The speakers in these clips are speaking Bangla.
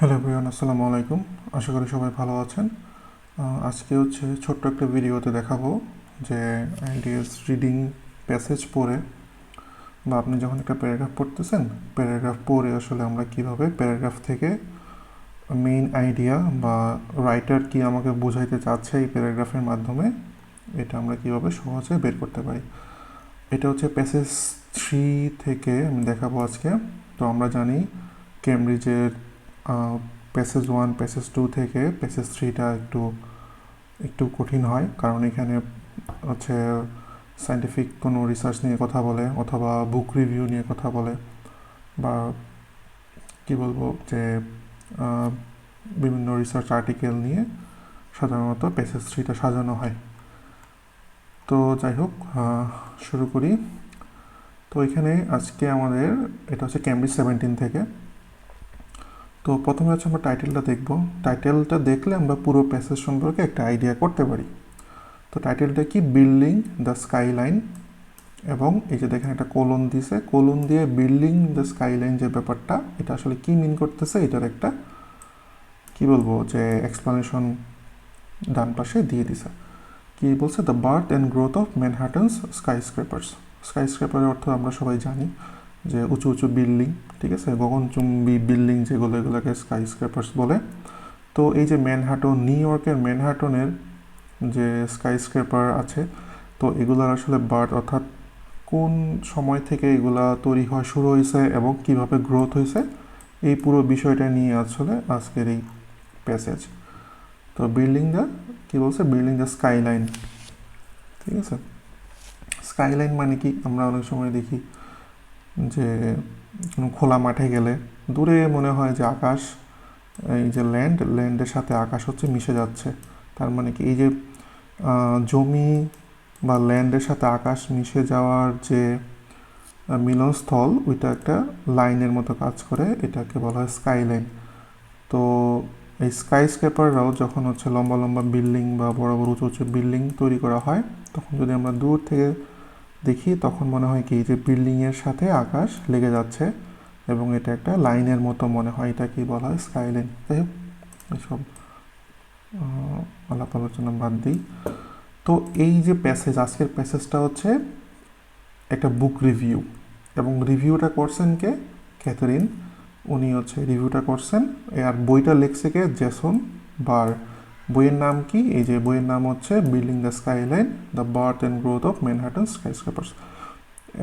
হ্যালো ভাইয়ান আসসালামু আলাইকুম। আশা করি সবাই ভালো আছেন। আজকে হচ্ছে ছোট্ট একটা ভিডিওতে দেখাবো যে আইডিএস রিডিং প্যাসেজ পড়ে বা আপনি যখন একটা প্যারাগ্রাফ পড়তেছেন, প্যারাগ্রাফ পড়ে আসলে আমরা কীভাবে প্যারাগ্রাফ থেকে মেইন আইডিয়া বা রাইটার কি আমাকে বোঝাইতে চাচ্ছে এই প্যারাগ্রাফের মাধ্যমে, এটা আমরা কীভাবে সহজে বের করতে পারি। এটা হচ্ছে প্যাসেজ থ্রি থেকে আমি দেখাবো আজকে। তো আমরা জানি, কেমব্রিজের প্যাসেজ ওয়ান প্যাসেজ টু থেকে প্যাসেজ থ্রিটা একটু একটু কঠিন হয়। কারণ এখানে হচ্ছে সায়েন্টিফিক কোনো রিসার্চ নিয়ে কথা বলে অথবা বুক রিভিউ নিয়ে কথা বলে বা কি বলব যে বিভিন্ন রিসার্চ আর্টিকেল নিয়ে সাধারণত প্যাসেজ থ্রিটা সাজানো হয়। তো যাই হোক শুরু করি। তো এখানে আজকে আমাদের এটা হচ্ছে ক্যামব্রিজ সেভেন্টিন থেকে। তো প্রথমে হচ্ছে আমরা টাইটেলটা দেখব। টাইটেলটা দেখলে আমরা পুরো প্যাসেজ সম্পর্কে একটা আইডিয়া করতে পারি। তো টাইটেলটা কি? বিল্ডিং দ্য স্কাইলাইন এবং এই যে দেখেন একটা কোলন দিছে। কোলন দিয়ে বিল্ডিং দ্য স্কাইলাইন যে ব্যাপারটা, এটা আসলে কি মিন করতেছে? এটার একটা, কি বলব, যে এক্সপ্লানেশন ডান পাশে দিয়ে দিছে। কি বলছে? The birth and growth of Manhattan's sky স্ক্রেপারের অর্থ আমরা সবাই জানি। যে উঁচু উঁচু বিল্ডিং, ঠিক আছে? গগনচুম্বী বিল্ডিং যেগুলো, এগুলোকে স্কাই স্ক্রেপার্স বলে। তো এই যে ম্যানহাটন নিউ ইয়র্কের ম্যানহাটনের যে স্কাই স্ক্রেপার আছে, তো এগুলোর আসলে বার্থ অর্থাৎ কোন সময় থেকে এগুলা তৈরি হওয়া শুরু হয়েছে এবং কীভাবে গ্রোথ হয়েছে, এই পুরো বিষয়টা নিয়ে আসলে আজকের এই প্যাসেজ তো বিল্ডিং দ্য কী বলছে? বিল্ডিং দ্য স্কাইলাইন ঠিক আছে? স্কাইলাইন মানে কি? আমরা অনেক সময় দেখি যে কোনো খোলা মাঠে গেলে দূরে মনে হয় যে আকাশ, এই যে ল্যান্ড ল্যান্ডের সাথে আকাশ হচ্ছে মিশে যাচ্ছে। তার মানে কি? এই যে জমি বা ল্যান্ডের সাথে আকাশ মিশে যাওয়ার যে মিলনস্থল, ওইটা একটা লাইনের মতো কাজ করে। এটাকে বলা হয় স্কাই লাইন তো এই স্কাই স্ক্রেপাররাও যখন হচ্ছে লম্বা লম্বা বিল্ডিং বা বড় বড়, উঁচু উঁচু বিল্ডিং তৈরি করা হয়, তখন যদি আমরা দূর থেকে দেখি তখন মনে হয় কি যে বিল্ডিংয়ের সাথে আকাশ লেগে যাচ্ছে এবং এটা একটা লাইনের মতো মনে হয়, এটা কি বলা হয় স্কাই লাইন যাই হোক এসব আলাপ আলোচনা বাদ দিই। তো এই যে প্যাসেজ আজকের প্যাসেজটা হচ্ছে একটা বুক রিভিউ এবং রিভিউটা করছেন কে? ক্যাথরিন উনি হচ্ছে রিভিউটা করছেন। আর বইটা লিখছে কে? জেসন বার বইয়ের নাম কি? এই যে বইয়ের নাম হচ্ছে building the skyline the birth and growth of Manhattan skyscrapers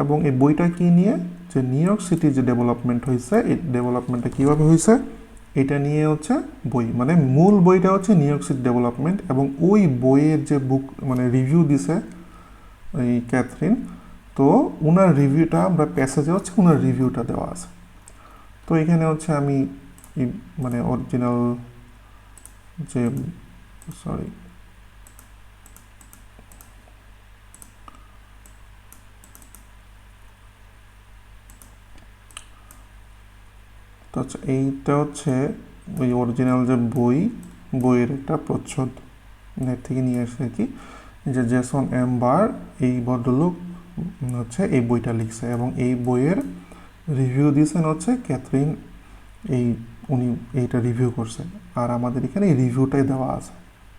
এবং এই বইটা কি নিয়ে? যে নিউ ইয়র্ক সিটির যে ডেভেলপমেন্ট হয়েছে, এই ডেভেলপমেন্টটা কীভাবে হয়েছে? এটা নিয়ে হচ্ছে বই। মানে মূল বইটা হচ্ছে নিউ ইয়র্ক সিটি ডেভেলপমেন্ট এবং ওই বইয়ের যে বুক মানে রিভিউ দিছে এই ক্যাথরিন তো ওনার রিভিউটা আমরা প্যাসেজে হচ্ছে ওনার রিভিউটা দেওয়া আছে। তো এখানে হচ্ছে আমি মানে অরিজিনাল যে সরি তো হচ্ছে এইটা হচ্ছে ওই অরিজিনাল যে বই, বইয়ের একটা প্রচ্ছদ। নেট থেকে নিয়ে আসে আর কি। যে জেসন এম বার এই ভদ্রলোক হচ্ছে এই বইটা লিখছে এবং এই বইয়ের রিভিউ দিয়েছেন হচ্ছে ক্যাথরিন এই উনি এইটা রিভিউ করছে আর আমাদের এখানে এই রিভিউটাই দেওয়া আছে।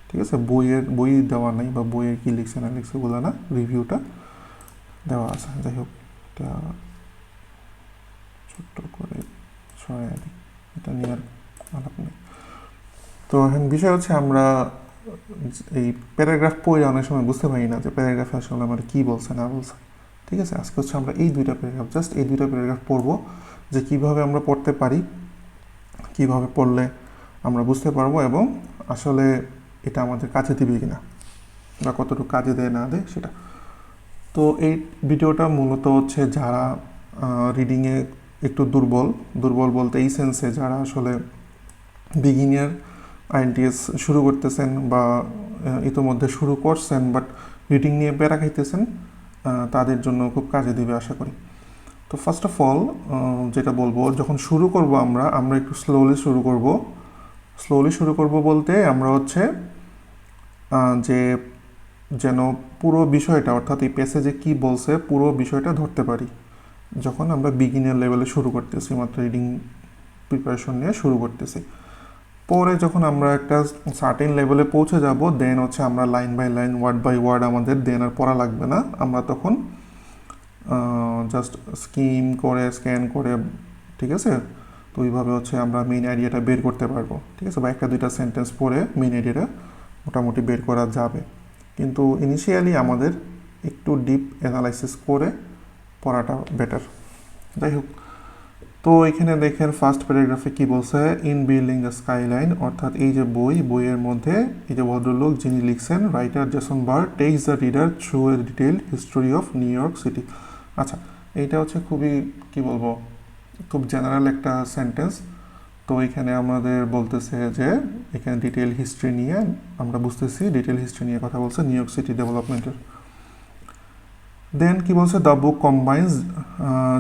ঠিক আছে? বইয়ের, বই দেওয়া নাই বা বইয়ের কি লিখছে না লিখছে ওগুলো না রিভিউটা দেওয়া আছে। যাই হোক, এটা ছোট্ট করে সরাই দিই। এটা নিয়ে আর আলাপ নেই। তো এখন বিষয় হচ্ছে আমরা এই প্যারাগ্রাফ পড়ে অনেক সময় বুঝতে পারি না যে প্যারাগ্রাফে আসলে আমার কী বলছে, না বলছে। ঠিক আছে? আজকে হচ্ছে আমরা এই দুইটা প্যারাগ্রাফ জাস্ট এই দুইটা প্যারাগ্রাফ পড়ব যে কীভাবে আমরা পড়তে পারি, কীভাবে পড়লে আমরা বুঝতে পারব এবং আসলে এটা আমাদের কাজে দিবে কিনা বা কতটুকু কাজে দেয়, না দেয়, সেটা। তো এই ভিডিওটা মূলত হচ্ছে যারা রিডিংয়ে একটু দুর্বল দুর্বল বলতে এই সেন্সে যারা আসলে বিগিনিয়ার আইএনটিএস শুরু করতেছেন বা ইতোমধ্যে শুরু করছেন বাট রিডিং নিয়ে বেড়া খাইতেছেন তাদের জন্য খুব কাজে দিবে আশা করি। তো ফার্স্ট অফ অল যেটা বলব, যখন শুরু করব আমরা আমরা একটু স্লোলি শুরু করব। স্লোলি শুরু করব বলতে আমরা হচ্ছে যে যেন পুরো বিষয়টা, অর্থাৎ এই প্যাসেজে কি বলছে, পুরো বিষয়টা ধরতে পারি। যখন আমরা বিগিনার লেভেলে শুরু করতেছি মাত্র রিডিং প্রিপারেশন নিয়ে শুরু করতেছি। পরে যখন আমরা একটা সার্টেন লেভেলে পৌঁছে যাব দেন হচ্ছে আমরা line by line word by word আমাদের দেন আর পড়া লাগবে না। আমরা তখন জাস্ট স্কিম করে স্ক্যান করে, ঠিক আছে? তো ওইভাবে হচ্ছে আমরা মেইন আইডিয়াটা বের করতে পারব। ঠিক আছে? বা একটা দুইটা সেন্টেন্স পড়ে মেইন আইডিয়াটা মোটামুটি বের করা যাবে। কিন্তু ইনিশিয়ালি আমাদের একটু ডিপ অ্যানালাইসিস করে পড়াটা বেটার যাই হোক, তো এখানে দেখেন ফার্স্ট প্যারাগ্রাফে কি বলছে ইন বিল্ডিং দ্য স্কাইলাইন অর্থাৎ এই যে বই, বইয়ের মধ্যে এই যে ভদ্রলোক যিনি লিখছেন writer Jason Barr takes the reader through a detail history of New York City আচ্ছা এইটা হচ্ছে খুবই, কি বলব, খুব জেনারেল একটা সেন্টেন্স তো এখানে আমাদের বলতেছে যে এখানে ডিটেল হিস্ট্রি নিয়ে আমরা বুঝতেছি ডিটেল হিস্ট্রি নিয়ে কথা বলছে নিউ ইয়র্ক সিটি ডেভেলপমেন্টের দেন কি বলছে? The book combines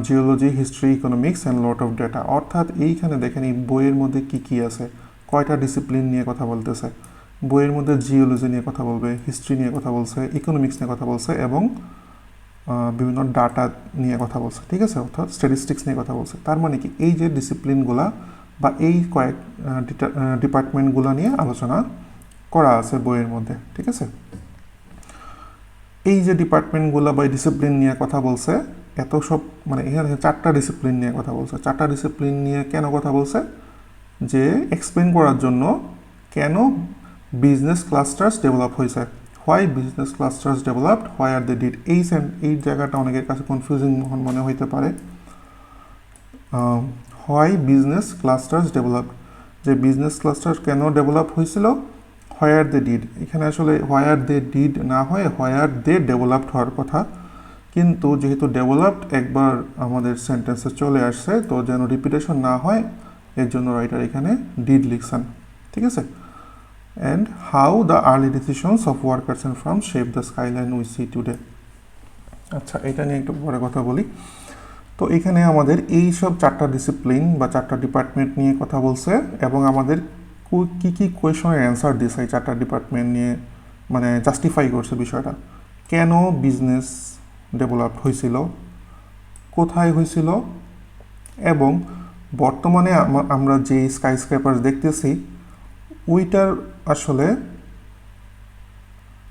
geology history economics and lot of data অর্থাৎ এইখানে দেখেন এই বইয়ের মধ্যে কি কি আছে? কয়টা ডিসিপ্লিন নিয়ে কথা বলতেছে? বইয়ের মধ্যে জিওলজি নিয়ে কথা বলবে হিস্ট্রি নিয়ে কথা বলছে ইকোনমিক্স নিয়ে কথা বলছে এবং বিভিন্ন ডাটা নিয়ে কথা বলছে। ঠিক আছে? অর্থাৎ স্ট্যাটিস্টিক্স নিয়ে কথা বলছে। তার মানে কি? এই যে ডিসিপ্লিনগুলা বা এই কয়েক ডিপার্টমেন্টগুলো নিয়ে আলোচনা করা আছে বইয়ের মধ্যে, ঠিক আছে? এই যে ডিপার্টমেন্টগুলো বা ডিসিপ্লিন নিয়ে কথা বলছে, এত সব মানে এখানে চারটা ডিসিপ্লিন নিয়ে কথা বলছে। চারটা ডিসিপ্লিন নিয়ে কেন কথা বলছে? যে এক্সপ্লেন করার জন্য কেন বিজনেস ক্লাস্টার্স ডেভেলপ হয়েছে। Why business clusters developed why are they did এই এই জায়গাটা অনেকের কাছে কনফিউজিং মনে হইতে পারে। হোয়াই বিজনেস ক্লাস্টার্স ডেভেলপ যে বিজনেস ক্লাস্টার কেন ডেভেলপ হয়েছিল? হোয়ার দে ডিড এখানে আসলে হোয়ার দে ডিড না হয়ে হোয়ার দে ডেভেলপড হওয়ার কথা। কিন্তু যেহেতু ডেভেলপড একবার আমাদের সেন্টেন্সে চলে আসছে, তো যেন রিপিটেশন না হয়, এর জন্য রাইটার এখানে ডিড লিখছেন। ঠিক আছে? And how the early decisions of workers and firm shape the skyline we see today আচ্ছা এটা নিয়ে একটু পরে কথা বলি। তো এখানে আমাদের এই সব চারটা ডিসিপ্লিন বা চারটা ডিপার্টমেন্ট নিয়ে কথা বলছে এবং আমাদের কী কি কোয়েশনের অ্যান্সার দিয়েছে এই চারটা ডিপার্টমেন্ট নিয়ে মানে জাস্টিফাই করছে বিষয়টা। কেন বিজনেস ডেভেলপ হয়েছিল, কোথায় হয়েছিল এবং বর্তমানে আমরা যে স্কাই স্ক্রেপার দেখতেছি, ওইটার আসলে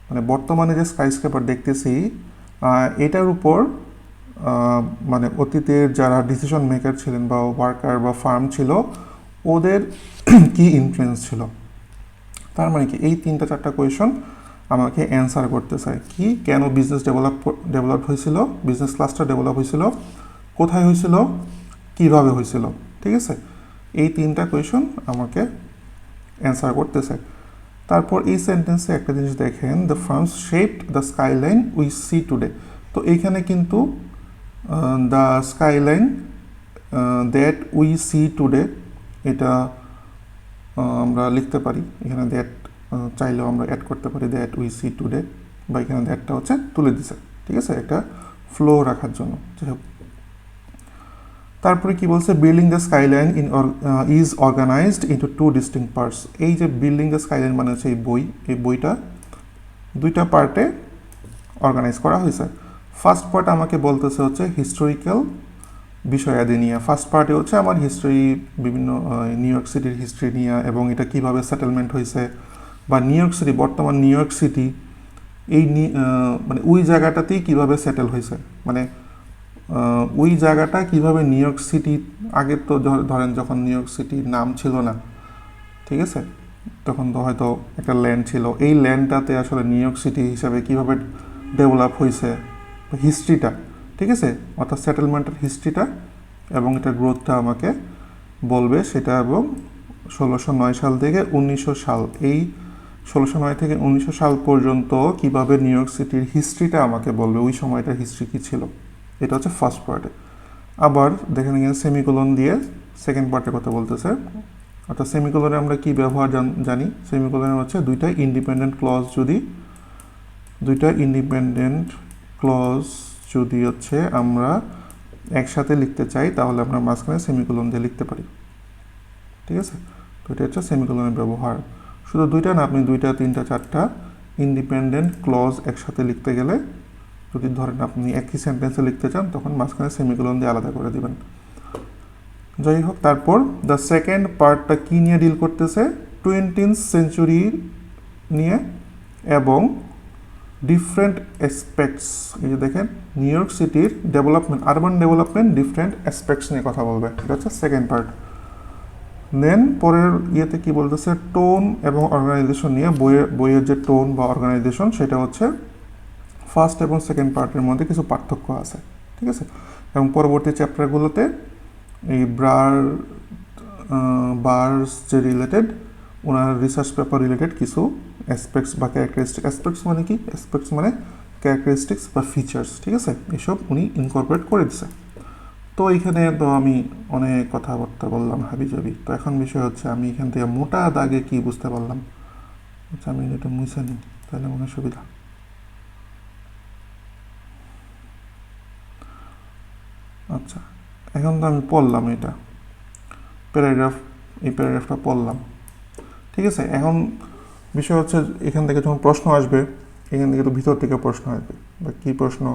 মানে বর্তমানে যে স্কাই স্ক্রেপার দেখতেছি এটার উপর মানে অতীতের যারা ডিসিশন মেকার ছিলেন বা ওয়ার্কার বা ফার্ম ছিল, ওদের কি ইনফ্লুয়েন্স ছিল? তার মানে কি, এই তিনটা চারটা কোয়েশন আমাকে অ্যান্সার করতে চায়। কি, কেন বিজনেস ডেভেলপ ডেভেলপ হয়েছিল? বিজনেস ক্লাসটা ডেভেলপ হয়েছিল? কোথায় হয়েছিল? কীভাবে হয়েছিল? ঠিক আছে? এই তিনটা কোয়েশন আমাকে অ্যান্সার করতেছে তারপর এই সেন্টেন্সে একটা জিনিস দেখেন the firms shaped the skyline we see today তো এইখানে কিন্তু the skyline that we see today এটা আহ, আমরা লিখতে পারি। এখানে দ্যাট চাইলেও আমরা অ্যাড করতে পারি দ্যাট উই সি টুডে বা এখানে দ্যাটটা হচ্ছে তুলে দিছে। ঠিক আছে? একটা ফ্লো রাখার জন্য। যাই হোক। তারপরে কি বলছে? Building the skyline in is organised into two distinct parts এই যে বিল্ডিং দ্য স্কাইলাইন মানে হচ্ছে এই বই। এই বইটা দুইটা পার্টে অর্গানাইজ করা হয়েছে। ফার্স্ট পার্ট আমাকে বলতেছে হচ্ছে হিস্টোরিক্যাল বিষয়াদি নিয়ে। ফার্স্ট পার্টে হচ্ছে আমার হিস্ট্রি বিভিন্ন নিউ ইয়র্ক সিটির হিস্ট্রি নিয়ে এবং এটা কীভাবে সেটেলমেন্ট হয়েছে বা নিউ ইয়র্ক সিটি বর্তমান নিউ ইয়র্ক সিটি এই মানে ওই জায়গাটাতেই কীভাবে সেটেল হয়েছে মানে ওই জায়গাটা কীভাবে নিউ ইয়র্ক সিটি আগে তো ধরেন যখন নিউ ইয়র্ক সিটির নাম ছিল না, ঠিক আছে? তখন তো হয়তো একটা ল্যান্ড ছিল। এই ল্যান্ডটাতে আসলে নিউ ইয়র্ক সিটি হিসাবে কীভাবে ডেভেলপ হয়েছে হিস্ট্রিটা ঠিক আছে? অর্থাৎ সেটেলমেন্টের হিস্ট্রিটা এবং এটার গ্রোথটা আমাকে বলবে সেটা এবং ষোলোশো নয় সাল থেকে উনিশশো সাল, এই ষোলোশো নয় থেকে উনিশশো সাল পর্যন্ত কীভাবে নিউ ইয়র্ক সিটির হিস্ট্রিটা আমাকে বলবে, ওই সময়টার হিস্ট্রি কী ছিল? এটা হচ্ছে ফার্স্ট পার্টে আবার দেখেন এখানে সেমিকোলন দিয়ে সেকেন্ড পার্টের কথা বলতেছে। অর্থাৎ সেমিকোলনে আমরা কি ব্যবহার জানি সেমিকোলনে হচ্ছে দুইটা ইন্ডিপেন্ডেন্ট ক্লজ যদি, দুইটা ইন্ডিপেন্ডেন্ট ক্লজ যদি হচ্ছে আমরা একসাথে লিখতে চাই, তাহলে আমরা মাঝখানে সেমিকোলন দিয়ে লিখতে পারি। ঠিক আছে? তো এটা হচ্ছে সেমিকোলনের ব্যবহার। শুধু দুইটা না, আপনি দুইটা, তিনটা, চারটা ইন্ডিপেন্ডেন্ট ক্লজ একসাথে লিখতে গেলে, যদি ধরেন আপনি একই সেন্টেন্সে লিখতে চান, তখন মাঝখানে সেমিকোলন দিয়ে আলাদা করে দিবেন। যাই হোক, তারপর দ্য সেকেন্ড পার্টটা কী নিয়ে ডিল করতেছে? টোয়েন্টিন সেঞ্চুরি নিয়ে এবং ডিফারেন্ট অ্যাসপেক্টস এই যে দেখেন নিউ ইয়র্ক সিটির development urban development different aspects নিয়ে কথা বলবে। এটা হচ্ছে সেকেন্ড পার্ট দেন পরের ইয়েতে কি বলতেছে? টোন এবং অর্গানাইজেশন নিয়ে বইয়ের বইয়ের যে টোন বা অর্গানাইজেশন সেটা হচ্ছে ফার্স্ট এবং সেকেন্ড পার্টের মধ্যে কিছু পার্থক্য আছে। ঠিক আছে? এবং পরবর্তী চ্যাপ্টারগুলোতে এই ব্রার বার্স যে রিলেটেড ওনার রিসার্চ পেপার রিলেটেড কিছু অ্যাসপেক্টস বা ক্যারেক্টারিস্টিক অ্যাসপেক্টস মানে কি? অ্যাসপেক্টস মানে ক্যারেক্টারিস্টিক্স বা ফিচার্স ঠিক আছে? এসব উনি ইনকর্পোরেট করে দিছে। তো এইখানে তো আমি অনেক কথাবার্তা বললাম হাবি জাবি তো এখন বিষয় হচ্ছে আমি এখান থেকে মোটা দাগে কি বুঝতে পারলাম? আচ্ছা আমি এটা মুছে নিই, তাহলে মনে সুবিধা। আচ্ছা এখন তো আমি পড়লাম এটা। প্যারাগ্রাফ, এই প্যারাগ্রাফটা পড়লাম। ঠিক আছে, এখন বিষয় হচ্ছে এখান থেকে যখন প্রশ্ন আসবে, এখান থেকে তো ভিতর থেকে প্রশ্ন আসবে। বা কী প্রশ্ন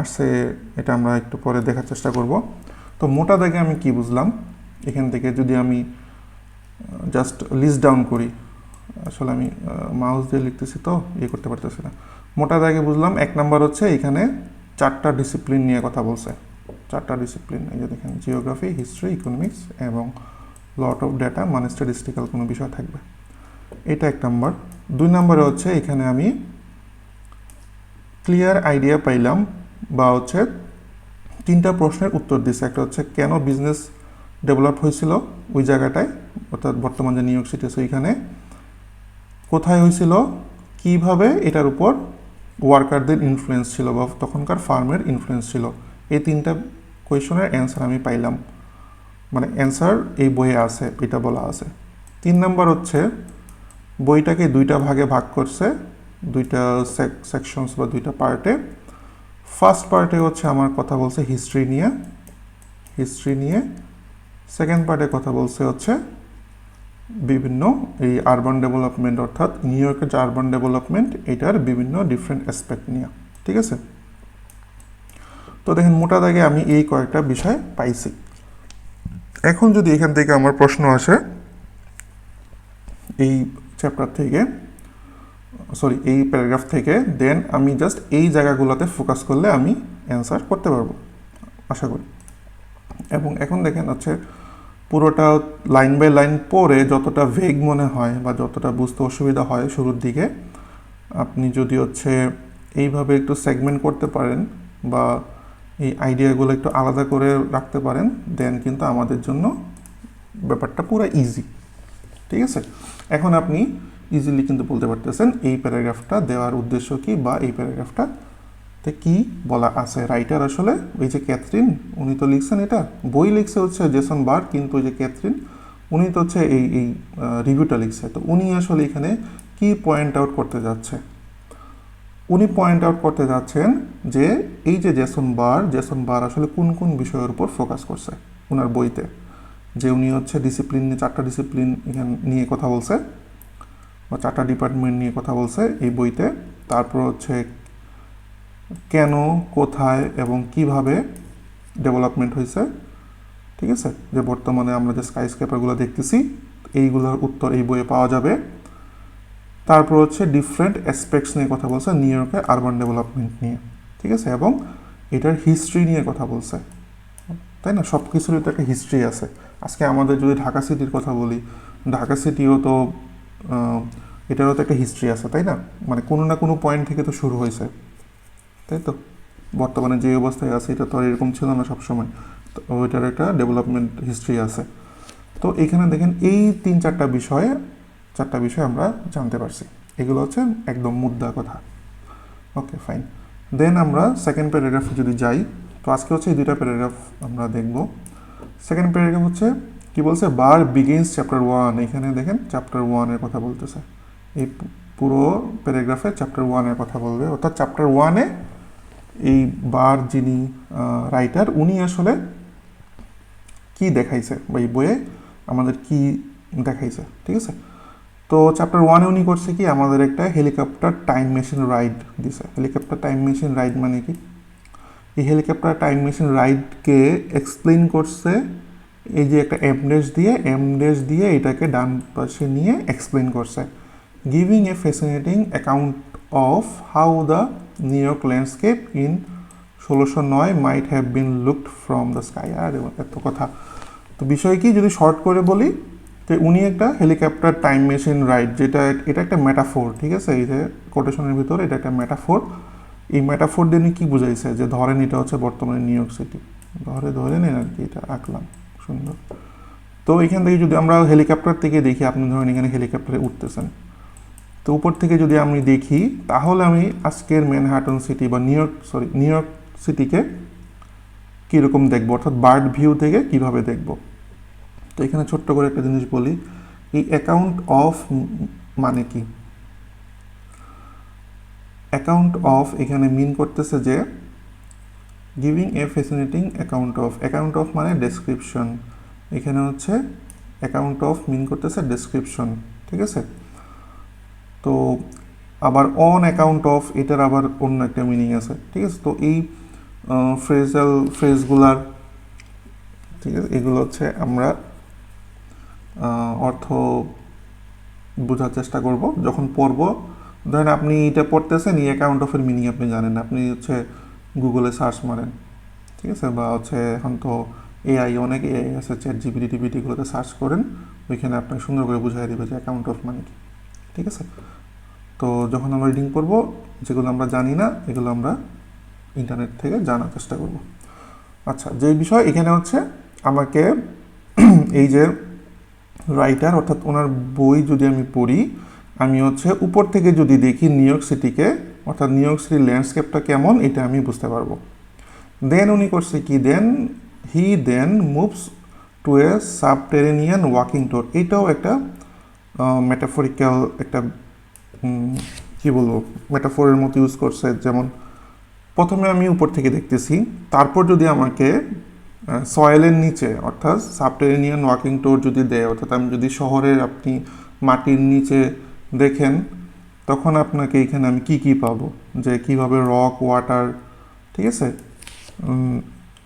আসছে এটা আমরা একটু পরে দেখার চেষ্টা করব। তো মোটা দাগে আমি কি বুঝলাম? এখান থেকে যদি আমি জাস্ট লিস্ট ডাউন করি, আসলে আমি মাউস দিয়ে লিখতেছি তো ইয়ে করতে পারতেছি না। মোটা দাগে বুঝলাম এক নাম্বার হচ্ছে এখানে চারটা ডিসিপ্লিন নিয়ে কথা বলছে। চারটা ডিসিপ্লিন এই যে দেখেন জিওগ্রাফি হিস্ট্রি ইকোনমিক্স এবং লট অফ ডেটা মানে স্ট্যাটিস্টিক্যাল কোনো বিষয় থাকবে। এটা এক নাম্বার। দুই নম্বরে হচ্ছে এখানে আমি ক্লিয়ার আইডিয়া পাইলাম বা হচ্ছে তিনটা প্রশ্নের উত্তর দিছে একটা হচ্ছে কেন বিজনেস ডেভেলপ হয়েছিল ওই জায়গাটায়, অর্থাৎ বর্তমান যে নিউ ইয়র্ক সিটি আছে ওইখানে, কোথায় হয়েছিল, কীভাবে এটার উপর ওয়ার্কারদের ইনফ্লুয়েন্স ছিল বা তখনকার ফার্মের ইনফ্লুয়েন্স ছিল। এই তিনটা কোয়েশনের অ্যান্সার আমি পাইলাম। মানে অ্যান্সার এই বইয়ে আছে, এটা বলা আছে। তিন নাম্বার হচ্ছে বইটাকে দুইটা ভাগে ভাগ করছে, দুইটা সেকশনস বা দুইটা পার্টে ফার্স্ট পার্টে হচ্ছে আমার কথা বলছে হিস্ট্রি নিয়ে হিস্ট্রি নিয়ে। সেকেন্ড পার্টে কথা বলছে হচ্ছে বিভিন্ন এই আরবান ডেভেলপমেন্ট অর্থাৎ নিউ ইয়র্কের যে আরবান ডেভেলপমেন্ট এটার বিভিন্ন ডিফারেন্ট অ্যাসপেক্ট নিয়ে, ঠিক আছে? তো দেখেন, মোটা দাগে আমি এই কয়েকটা বিষয় পাইছি। এখন যদি এখান থেকে আমার প্রশ্ন আসে, এই চ্যাপ্টার থেকে সরি এই প্যারাগ্রাফ থেকে দেন আমি জাস্ট এই জায়গাগুলোতে ফোকাস করলে আমি অ্যান্সার করতে পারব, আশা করি। এবং এখন দেখেন হচ্ছে পুরোটা লাইন বাই লাইন পড়ে যতটা ভেগ মনে হয় বা যতটা বুঝতে অসুবিধা হয় শুরুর দিকে, আপনি যদি হচ্ছে এইভাবে একটু সেগমেন্ট করতে পারেন বা এই আইডিয়াগুলো একটু আলাদা করে রাখতে পারেন দেন কিন্তু আমাদের জন্য ব্যাপারটা পুরো ইজি ঠিক আছে? এখন আপনি ইজিলি কিন্তু বলতে পারতেছেন, এই প্যারাগ্রাফটা দেওয়ার উদ্দেশ্য কি বা এই প্যারাগ্রাফটা তে কি বলা আছে? রাইটার আসলে ওই যে ক্যাথরিন, উনি তো লিখছেন এটা। বই লিখছে হচ্ছে জেসন বার কিন্তু ওই যে ক্যাথরিন, উনি তো হচ্ছে এই এই রিভিউটা লিখছে। তো উনি আসলে এখানে কি পয়েন্ট আউট করতে যাচ্ছে? উনি পয়েন্ট আউট করতে যাচ্ছেন যে এই যে জেসন বার জেসন বার আসলে কোন কোন বিষয়ের উপর ফোকাস করছে ওনার বইতে? যে উনি হচ্ছে ডিসিপ্লিন নিয়ে, চারটা ডিসিপ্লিন এখানে নিয়ে কথা বলছে, বা চারটা ডিপার্টমেন্ট নিয়ে কথা বলছে এই বইতে। তারপর হচ্ছে কেন, কোথায় এবং কীভাবে ডেভেলপমেন্ট হয়েছে, ঠিক আছে? যে বর্তমানে আমরা যে স্কাই স্কেপারগুলো দেখতেছি, এইগুলোর উত্তর এই বইয়ে পাওয়া যাবে। তারপর হচ্ছে ডিফারেন্ট অ্যাসপেক্টস নিয়ে কথা বলছে নিউ ইয়র্কের আরবান ডেভেলপমেন্ট নিয়ে, ঠিক আছে? এবং এটার হিস্ট্রি নিয়ে কথা বলছে, তাই না? সব কিছুরই তো একটা হিস্ট্রি আছে। আজকে আমাদের যদি ঢাকা সিটির কথা বলি, ঢাকা সিটিও তো এটারও তো একটা হিস্ট্রি আছে, তাই না? মানে কোনো না কোনো পয়েন্ট থেকে তো শুরু হয়েছে, তাই তো? বর্তমানে যে অবস্থায় আছে, এটা তো এরকম ছিল না সবসময়। তো ওইটার একটা ডেভেলপমেন্ট হিস্ট্রি আছে। তো এখানে দেখেন, এই তিন চারটা বিষয়ে, চারটা বিষয় আমরা জানতে পারছি। এগুলো হচ্ছে একদম মুদ্রা কথা। ওকে ফাইন দেন আমরা সেকেন্ড প্যারাগ্রাফে যদি যাই, তো আজকে হচ্ছে এই দুইটা প্যারাগ্রাফ আমরা দেখব। সেকেন্ড প্যারাগ্রাফ হচ্ছে, কি বলছে? বার বিগিনস চ্যাপ্টার ওয়ান এখানে দেখেন চ্যাপ্টার ওয়ানের কথা বলতেছে। এই পুরো প্যারাগ্রাফে চ্যাপ্টার ওয়ানের কথা বলবে। অর্থাৎ চ্যাপ্টার ওয়ানে এই বার যিনি রাইটার উনি আসলে কি দেখাইছে বা এই বইয়ে আমাদের কি দেখাইছে, ঠিক আছে? তো চ্যাপ্টার ওয়ানে উনি করছে কি? আমাদের একটা হেলিকপ্টার টাইম মেশিন রাইড দিছে। হেলিকপ্টার টাইম মেশিন রাইড মানে কি? এই হেলিকপ্টার টাইম মেশিন রাইডকে এক্সপ্লেন করছে। এই যে একটা এম দিয়ে এম দিয়ে এটাকে ডান পাশে নিয়ে এক্সপ্লেন করছে। Giving a fascinating account of how the New York landscape in ষোলোশো নয় might have been looked from the sky আর, এত কথা। তো বিষয় কি? যদি শর্ট করে বলি, যে উনি একটা হেলিকপ্টার টাইম মেশিন রাইড যেটা, এটা একটা মেটাফোর ঠিক আছে? এই যে কোটেশনের ভিতরে এটা একটা মেটাফোর এই মেটাফোর দিয়ে কী বুঝাইছে? যে ধরেন এটা হচ্ছে বর্তমানে নিউ ইয়র্ক সিটি ধরে ধরে নেন আর কি এটা আঁকলাম। সুন্দর। তো এখান থেকে যদি আমরা হেলিকপ্টার থেকে দেখি, আপনি ধরেন এখানে হেলিকপ্টারে উঠতেছেন। তো উপর থেকে যদি আমি দেখি, তাহলে আমি আজকের ম্যানহাটন সিটি বা New York sorry New York সিটিকে কীরকম দেখব? অর্থাৎ বার্ড ভিউ থেকে কীভাবে দেখব? তো এখানে ছোট্ট করে একটা জিনিস বলি, এই অ্যাকাউন্ট অফ মানে কি? অ্যাকাউন্ট অফ এখানে মিন করতেছে যে giving a fascinating account of account of মানে ডেসক্রিপশন এখানে হচ্ছে অ্যাকাউন্ট অফ মিন করতেছে ডেসক্রিপশন ঠিক আছে? তো আবার অন অ্যাকাউন্ট অফ এটার আবার অন্য একটা মিনিং আছে, ঠিক আছে? তো এই ফ্রেজাল ফ্রেজগুলার ঠিক আছে? এগুলো হচ্ছে আমরা অর্থ বোঝার চেষ্টা করব। যখন পড়ব ধরেন আপনি এটা পড়তেছেন, এই অ্যাকাউন্ট অফের মিনিং আপনি জানেন আপনি হচ্ছে গুগলে সার্চ মারেন, ঠিক আছে? বা হচ্ছে এখন তো এআই অনেক এআই আছে চ্যাট জিপিটি টিপিটিগুলোতে সার্চ করেন, ওইখানে আপনাকে সুন্দর করে বুঝাই দেবে যে অ্যাকাউন্ট অফ মানে কি, ঠিক আছে? তো যখন আমরা রিডিং করব যেগুলো আমরা জানি না, এগুলো আমরা ইন্টারনেট থেকে জানার চেষ্টা করব। আচ্ছা যে বিষয় এখানে হচ্ছে আমাকে এই যে রাইটার অর্থাৎ ওনার বই যদি আমি পড়ি আমি হচ্ছে উপর থেকে যদি দেখি নিউ ইয়র্ক সিটিকে, অর্থাৎ নিউ ইয়র্ক সিটির ল্যান্ডস্কেপটা কেমন, এটা আমি বুঝতে পারব। দেন উনি করছে কি? Then he then moves to a subterranean walking tour এটাও একটা মেটাফরিক্যাল একটা কি বলব? মেটাফোরের মতো ইউজ করছে। যেমন, প্রথমে আমি উপর থেকে দেখতেছি, তারপর যদি আমাকে সয়েলের নিচে, অর্থাৎ সাবটেরেনিয়ান ওয়াকিং টোর যদি দেয়, অর্থাৎ আমি যদি শহরের আপনি মাটির নিচে দেখেন, তখন আপনাকে এখানে আমি কি কি পাবো? যে কীভাবে রক ওয়াটার ঠিক আছে?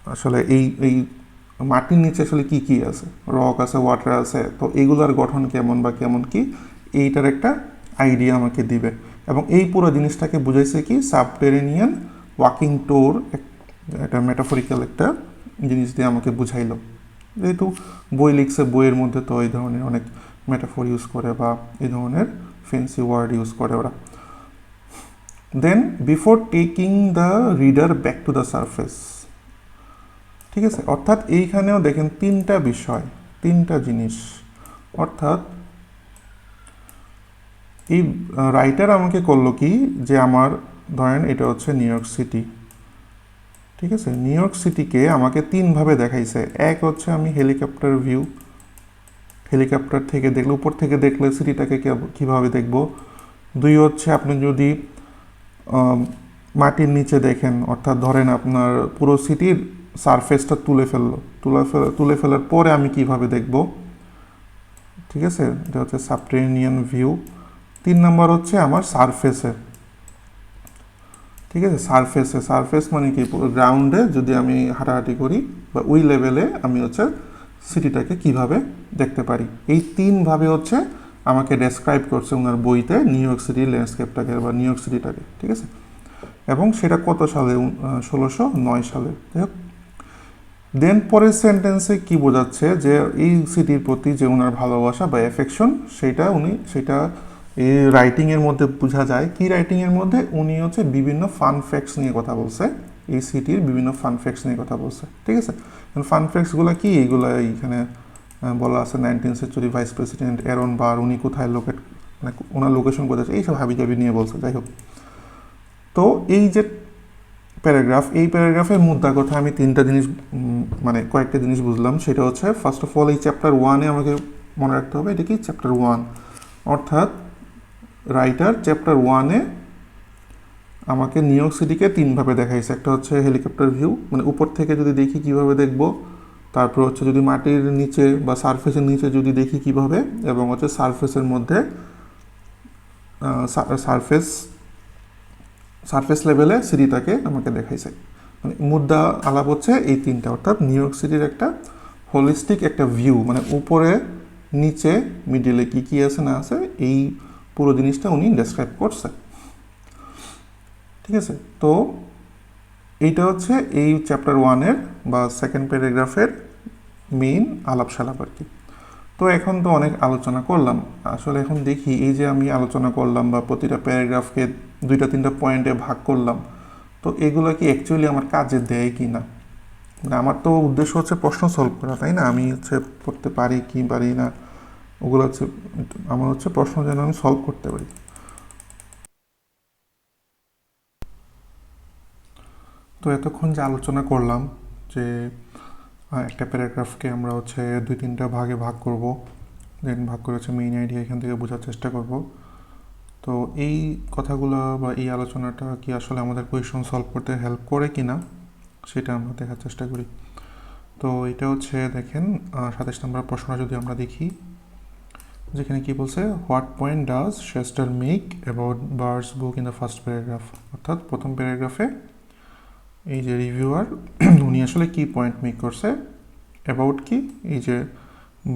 আসলে এই এই মাটির নিচে আসলে কি কি আছে? রক আছে ওয়াটার আছে, তো এগুলার গঠন কেমন বা কেমন কি? এইটার একটা আইডিয়া আমাকে দিবে। এবং এই পুরো জিনিসটাকে বুঝাইছে কি? সাবটেরেনিয়ান ওয়াকিং টোর একটা মেটাফরিক্যাল একটা জিনিস দিয়ে আমাকে বুঝাইলো। যেহেতু বই লিখছে, বইয়ের মধ্যে তো এই ধরনের অনেক মেটাফোর ইউজ করে বা এই ধরনের ফেন্সি ওয়ার্ড ইউজ করে ওরা then before taking the reader back to the surface ঠিক আছে? অর্থাৎ এইখানেও দেখেন তিনটা বিষয়, তিনটা জিনিস। অর্থাৎ, এই রাইটার আমাকে করল কি যে আমার, ধরেন এটা হচ্ছে নিউ ইয়র্ক সিটি ঠিক আছে? নিউ ইয়র্ক সিটিকে আমাকে তিনভাবে দেখাইছে। এক হচ্ছে আমি হেলিকপ্টার ভিউ হেলিকপ্টার থেকে দেখলে, উপর থেকে দেখলে সিটিটাকে কীভাবে দেখব? দুই হচ্ছে আপনি যদি মাটির নিচে দেখেন, অর্থাৎ ধরেন আপনার পুরো সিটির সারফেসটা তুলে ফেলল, তুলে ফেল, তুলে ফেলার পরে আমি কীভাবে দেখব? ঠিক আছে? এটা হচ্ছে সাবটেরিনিয়ান ভিউ তিন নম্বর হচ্ছে আমার সারফেসে ঠিক আছে? সারফেসে সারফেস মানে কি? গ্রাউন্ডে যদি আমি হাঁটাহাঁটি করি, বা ওই লেভেলে আমি হচ্ছে সিটিটাকে কীভাবে দেখতে পারি? এই তিনভাবে হচ্ছে আমাকে ডেসক্রাইব করছে ওনার বইতে নিউ ইয়র্ক সিটির ল্যান্ডস্কেপটাকে বা নিউ ইয়র্ক সিটিটাকে ঠিক আছে? এবং সেটা কত সালে? ষোলোশো নয় সালে। দেন পরের সেন্টেন্সে কি বোঝাচ্ছে যে এই সিটির প্রতি যে ওনার ভালোবাসা বা এফেকশন সেটা উনি, সেটা এই রাইটিংয়ের মধ্যে বোঝা যায়। কি রাইটিংয়ের মধ্যে? উনি হচ্ছে বিভিন্ন ফান ফ্যাক্টস নিয়ে কথা বলছে। এই সিটির বিভিন্ন ফান ফ্যাক্টস নিয়ে কথা বলছে, ঠিক আছে? ফান ফ্যাক্টসগুলো কি? এইগুলো এইখানে বলা আছে nineteen century vice president Aaron Burr উনি কোথায় লোকেট মানে ওনার লোকেশন কোথায় এইসব হাবি জাবি নিয়ে বলছে, যাই হোক। তো এই যে প্যারাগ্রাফ এই প্যারাগ্রাফের মুদ্রা কথা আমি তিনটা জিনিস মানে কয়েকটা জিনিস বুঝলাম। সেটা হচ্ছে ফার্স্ট অফ অল এই চ্যাপ্টার ওয়ানে আমাকে মনে রাখতে হবে, এটা কি? চ্যাপ্টার ওয়ান অর্থাৎ রাইটার চ্যাপ্টার ওয়ানে আমাকে নিউ ইয়র্ক সিটিকে তিনভাবে দেখাইছে। একটা হচ্ছে হেলিকপ্টার ভিউ মানে উপর থেকে যদি দেখি কীভাবে দেখব, তারপর হচ্ছে যদি মাটির নিচে বা সারফেসের নিচে যদি দেখি কীভাবে, এবং হচ্ছে সারফেসের মধ্যে সারফেস সারফেস লেভেলে সিটিটাকে আমাকে দেখাইছে। মানে মুদ্রা আলাপ হচ্ছে এই তিনটা, অর্থাৎ নিউ ইয়র্ক সিটির একটা হোলিস্টিক একটা ভিউ মানে উপরে, নিচে মিডিলে কি কি আছে না আছে, এই পুরো জিনিসটা উনি ডেসক্রাইব করছে। ঠিক আছে? তো এইটা হচ্ছে এই চ্যাপ্টার ওয়ানের বা সেকেন্ড প্যারাগ্রাফের মেইন আলাপ সালাপ আর কি। তো এখন তো অনেক আলোচনা করলাম। আসলে এখন দেখি এই যে আমি আলোচনা করলাম বা প্রতিটা প্যারাগ্রাফকে দুইটা, তিনটা পয়েন্টে ভাগ করলাম, তো এগুলো কি অ্যাকচুয়ালি আমার কাজে দেয় কি না? মানে আমার তো উদ্দেশ্য হচ্ছে প্রশ্ন সলভ করা, তাই না? আমি হচ্ছে পড়তে পারি কি পারি না, ওগুলো হচ্ছে, আমার হচ্ছে প্রশ্ন যেন আমি সলভ করতে পারি। তো এতক্ষণ যে আলোচনা করলাম যে একটা প্যারাগ্রাফকে আমরা হচ্ছে দুই তিনটা ভাগে ভাগ করব দেন ভাগ করে হচ্ছে মেইন আইডিয়া এখান থেকে বোঝার চেষ্টা করব। তো এই কথাগুলো বা এই আলোচনাটা কি আসলে আমাদের কোয়েশন সলভ করতে হেল্প করে কি না সেটা আমরা দেখার চেষ্টা করি। তো এটা হচ্ছে দেখেন সাতাশ নম্বর প্রশ্নটা যদি আমরা দেখি, যেখানে কি বলছে what point does Chester make about Barr's book in the first paragraph অর্থাৎ প্রথম প্যারাগ্রাফে এই যে রিভিউয়ার উনি আসলে কি পয়েন্ট মেক করছে? অ্যাবাউট কি? এই যে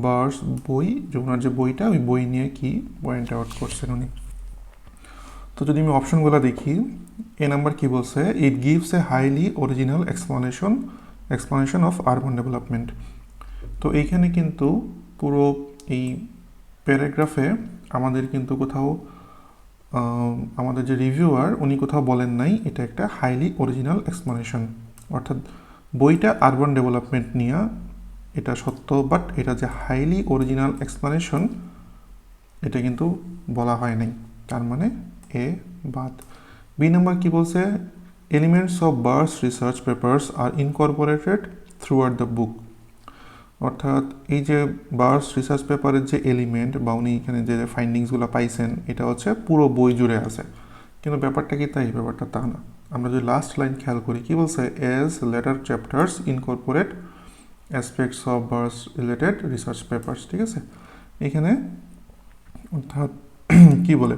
বার্স বই, যে ওনার যে বইটা, ওই বই নিয়ে কি পয়েন্ট আউট করছেন উনি? তো যদি আমি অপশনগুলো দেখি, এ নাম্বার কি বলছে? It gives a highly original explanation explanation of urban development তো এইখানে কিন্তু পুরো এই প্যারাগ্রাফে আমাদের কিন্তু কোথাও আমাদের যে রিভিউয়ার উনি কোথাও বলেন নাই, এটা একটা হাইলি অরিজিনাল এক্সপ্লানেশন অর্থাৎ বইটা আরবান ডেভেলপমেন্ট নিয়ে, এটা সত্য বাট এটা যে হাইলি অরিজিনাল এক্সপ্লানেশন এটা কিন্তু বলা হয় নাই। তার মানে এ বাদ। বি নাম্বার কি বলছে? Elements of Barr's research papers are incorporated throughout the book অর্থাৎ এই যে বার্স রিসার্চ পেপারের যে এলিমেন্ট বা উনি এখানে যে ফাইন্ডিংসগুলো পাইছেন, এটা হচ্ছে পুরো বই জুড়ে আছে। কিন্তু ব্যাপারটা কি তাই? ব্যাপারটা তা না। আমরা যদি লাস্ট লাইন খেয়াল করি, কি বলছে? As later chapters incorporate aspects of Barr's related research papers ঠিক আছে? এখানে অর্থাৎ কি বলে?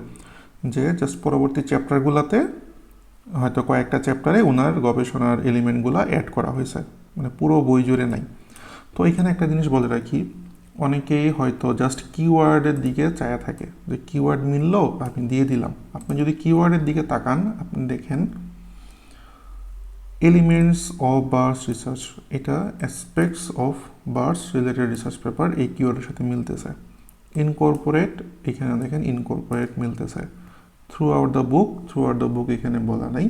যে জাস্ট পরবর্তী চ্যাপ্টারগুলোতে হয়তো কয়েকটা চ্যাপ্টারে ওনার গবেষণার এলিমেন্টগুলো অ্যাড করা হয়েছে। মানে পুরো বই জুড়ে নাই। তো এখানে একটা জিনিস বলে রাখি, অনেকেই হয়তো জাস্ট কিওয়ার্ডের দিকে চায়া থাকে, যে কিওয়ার্ড মিললো, আমি দিয়ে দিলাম। আপনি যদি কিওয়ার্ডের দিকে তাকান, আপনি দেখেন এলিমেন্টস অফ বার্স রিসার্চ এটা aspects of Barr's related research paper এই কিওয়ার্ডের সাথে মিলতেছে। ইনকর্পোরেট এখানে দেখেন ইনকর্পোরেট মিলতেছে। Throughout the book throughout the book এখানে বলা নাই।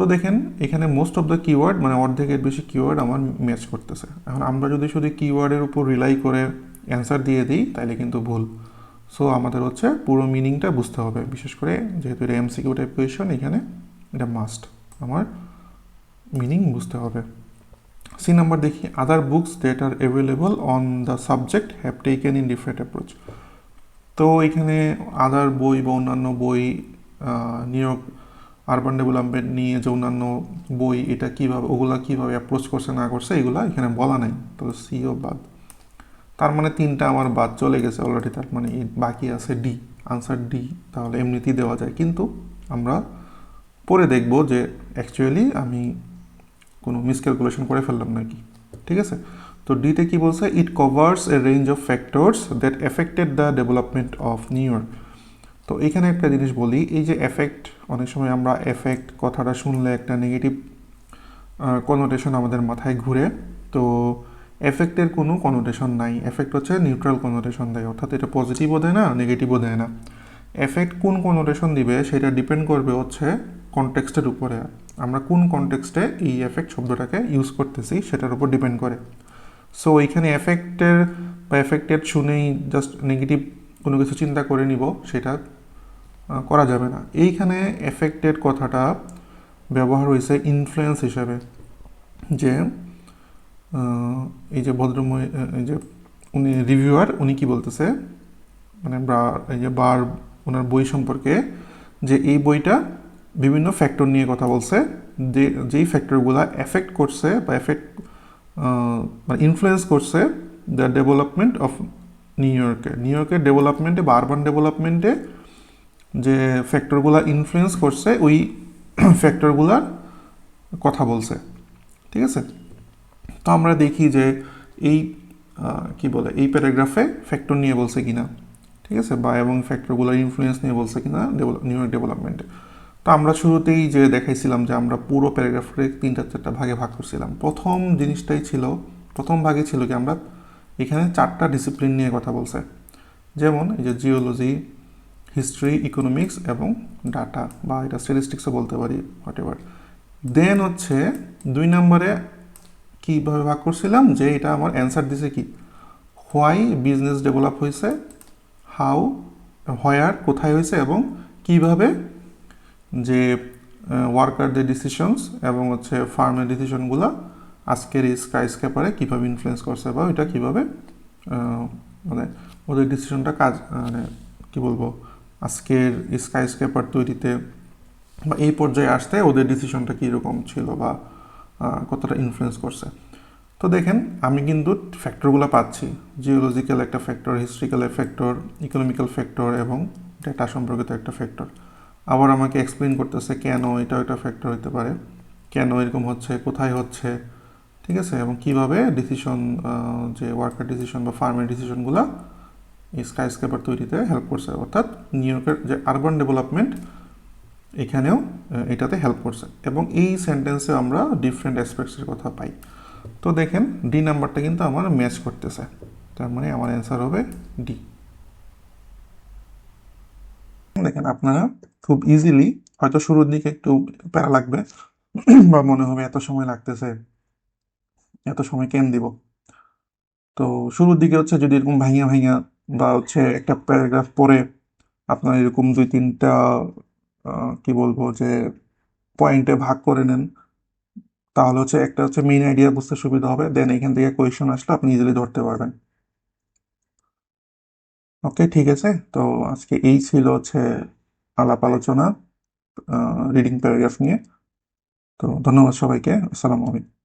তো দেখেন, এখানে মোস্ট অফ দ্য কিওয়ার্ড মানে অর্ধেকের বেশি কিওয়ার্ড আমার ম্যাচ করতেছে। এখন আমরা যদি শুধু কিওয়ার্ডের উপর রিলাই করে অ্যান্সার দিয়ে দিই তাহলে কিন্তু ভুল। সো আমাদের হচ্ছে পুরো মিনিংটা বুঝতে হবে। বিশেষ করে যেহেতু এটা এমসিকিউ টাইপ কোয়েশন এখানে এটা মাস্ট আমার মিনিং বুঝতে হবে। সি নাম্বার দেখি। Other books that are available on the subject have taken in different approach তো এখানে আদার বই বা অন্যান্য বই ইয়র্ক আরবান ডেভেলপমেন্ট নিয়ে যে অন্যান্য বই, এটা কীভাবে, ওগুলা কীভাবে অ্যাপ্রোচ করছে, না করছে, এগুলা এখানে বলা নাই। তো সিও বাদ। তার মানে তিনটা আমার বাদ চলে গেছে অলরেডি তার মানে বাকি আছে ডি। আনসার ডি, তাহলে এমনিতেই দেওয়া যায়। কিন্তু আমরা পরে দেখব যে অ্যাকচুয়ালি আমি কোনো মিসক্যালকুলেশন করে ফেললাম নাকি। ঠিক আছে? তো ডিতে কি বলছে it covers a range of factors that affected the development of New York তো এখানে একটা জিনিস বলি, এই যে এফেক্ট অনেক সময় আমরা এফেক্ট কথাটা শুনলে একটা নেগেটিভ কনোটেশন আমাদের মাথায় ঘুরে। তো এফেক্টের কোনো কনোটেশন নাই। এফেক্ট হচ্ছে নিউট্রাল কনোটেশন দেয়, অর্থাৎ এটা পজিটিভও দেয় না নেগেটিভও দেয় না। এফেক্ট কোন কনোটেশন দিবে সেটা ডিপেন্ড করবে হচ্ছে কনটেক্সটের উপরে। আমরা কোন কনটেক্সটে এই এফেক্ট শব্দটাকে ইউজ করতেছি সেটার উপর ডিপেন্ড করে। সো এইখানে এফেক্টের বা এফেক্টেড শুনেই জাস্ট নেগেটিভ কোনো কিছু চিন্তা করে নিব, সেটা করা যাবে না। এইখানে এফেক্টেড কথাটা ব্যবহার হয়েছে ইনফ্লুয়েন্স হিসাবে। যে এই যে ভদ্রময় এই যে উনি রিভিউয়ার উনি কি বলতেছে? মানে এই যে বার ওনার বই সম্পর্কে যে এই বইটা বিভিন্ন ফ্যাক্টর নিয়ে কথা বলছে। যে, যেই ফ্যাক্টরগুলো এফেক্ট করছে বা এফেক্ট মানে ইনফ্লুয়েন্স করছে দ্য ডেভেলপমেন্ট অফ নিউ ইয়র্কে নিউ ইয়র্কের ডেভেলপমেন্টে বা আরবান ডেভেলপমেন্টে যে ফ্যাক্টরগুলো ইনফ্লুয়েন্স করছে, ওই ফ্যাক্টরগুলার কথা বলছে। ঠিক আছে? তো আমরা দেখি যে এই কি বলে, এই প্যারাগ্রাফে ফ্যাক্টর নিয়ে বলছে কিনা। ঠিক আছে? বা এবং ফ্যাক্টরগুলোর ইনফ্লুয়েন্স নিয়ে বলছে কিনা নিউ ইয়র্ক ডেভেলপমেন্টে তো আমরা শুরুতেই যে দেখাইছিলাম যে আমরা পুরো প্যারাগ্রাফে তিনটা চারটা ভাগে ভাগ করছিলাম। প্রথম জিনিসটাই ছিল, প্রথম ভাগে ছিল কি আমরা এখানে চারটা ডিসিপ্লিন নিয়ে কথা বলছে। যেমন এই যে জিওলজি হিস্ট্রি ইকোনমিক্স এবং ডাটা বা এটা স্ট্যাটিস্টিক্সও বলতে পারি হোয়াট এভার দেন হচ্ছে দুই নম্বরে কীভাবে ভাগ করছিলাম? যে এটা আমার অ্যান্সার দিছে কি? হোয়াই বিজনেস ডেভেলপ হয়েছে? হাউ হোয়ার কোথায় হয়েছে? এবং কীভাবে যে ওয়ার্কারদের ডিসিশনস এবং হচ্ছে ফার্মের ডিসিশনগুলো আজকের এই স্কাই স্কেপারে কীভাবে ইনফ্লুয়েন্স করছে বা ওইটা কীভাবে মানে ওদের ডিসিশনটা কাজ মানে কী বলব? আজকের স্কাই স্কেপার তৈরিতে বা এই পর্যায়ে আসতে ওদের ডিসিশনটা কীরকম ছিল বা কতটা ইনফ্লুয়েন্স করছে। তো দেখেন, আমি কিন্তু ফ্যাক্টরগুলো পাচ্ছি। জিওলজিক্যাল একটা factor historical factor economical factor এবং ডেটা সম্পর্কিত একটা ফ্যাক্টর আবার আমাকে এক্সপ্লেন করতেছে কেন এটাও একটা ফ্যাক্টর হতে পারে, কেন এরকম হচ্ছে, কোথায় হচ্ছে, ঠিক আছে? এবং কীভাবে ডিসিশন যে ওয়ার্কার ডিসিশন বা ফার্মের ডিসিশনগুলো এই স্কাই স্কেপার তৈরিতে হেল্প করছে। অর্থাৎ নিউ ইয়র্কের যে আরবান ডেভেলপমেন্ট এখানেও এটাতে হেল্প করছে। এবং এই সেন্টেন্সে আমরা ডিফারেন্ট অ্যাসপেক্টসের কথা পাই। তো দেখেন ডি নাম্বারটা কিন্তু আমার ম্যাচ করতেছে। তার মানে আমার অ্যান্সার হবে ডি দেখেন, আপনারা খুব ইজিলি হয়তো শুরুর দিকে একটু প্যারা লাগবে, বা মনে হবে এত সময় লাগতেছে, এত সময় কেন দিব? তো শুরুর দিকে হচ্ছে যদি এরকম ভাঙিয়া ভাঙিয়া বা হচ্ছে একটা প্যারাগ্রাফ পরে আপনার এরকম দুই তিনটা কি বলব যে পয়েন্টে ভাগ করে নেন, তাহলে হচ্ছে একটা হচ্ছে মেইন আইডিয়া বুঝতে সুবিধা হবে দেন এখান থেকে কোয়েশন আসলে আপনি ইজিলি ধরতে পারবেন। ওকে ঠিক আছে? তো আজকে এই ছিল হচ্ছে আলাপ আলোচনা রিডিং প্যারাগ্রাফ নিয়ে। তো ধন্যবাদ সবাইকে, আসসালামু আলাইকুম।